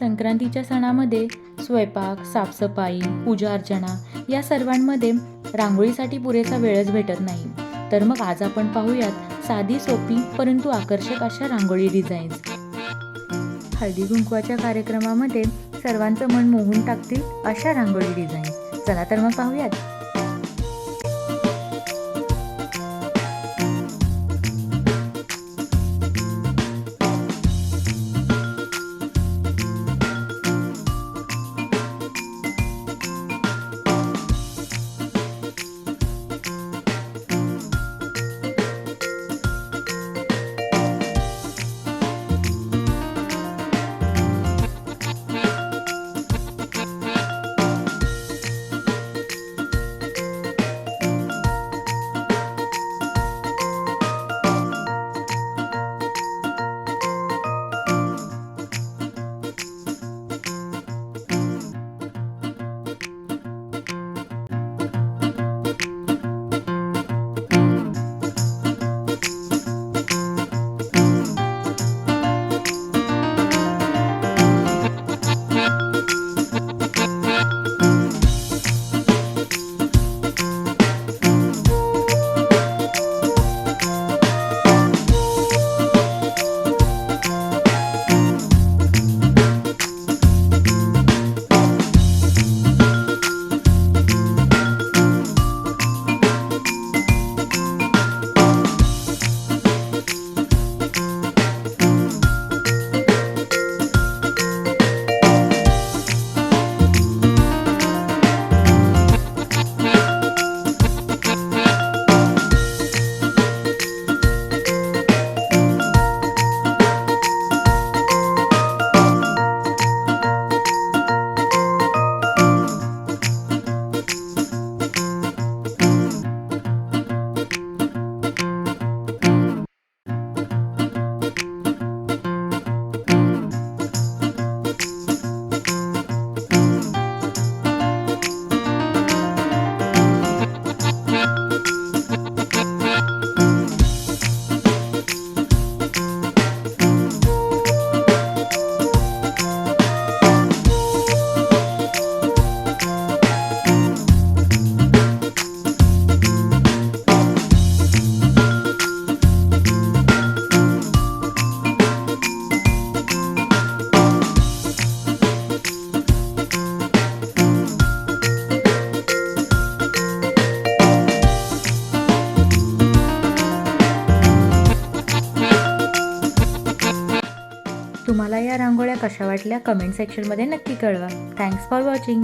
संक्रांतीच्या सणामध्ये स्वयंपाक साफसफाई पूजा अर्चना या सर्वांमध्ये रांगोळीसाठी पुरेसा वेळच भेटत नाही. तर मग आज आपण पाहूयात साधी सोपी परंतु आकर्षक अशा रांगोळी डिझाईन्स हळदी कुंकवाच्या कार्यक्रमामध्ये सर्वांचं मन मोहून टाकतील अशा रांगोळी डिझाईन चला तर मग पाहूयात. रांगोळ्या कशा वाटल्या? कमेंट सेक्शनमध्ये नक्की कळवा. Thanks for watching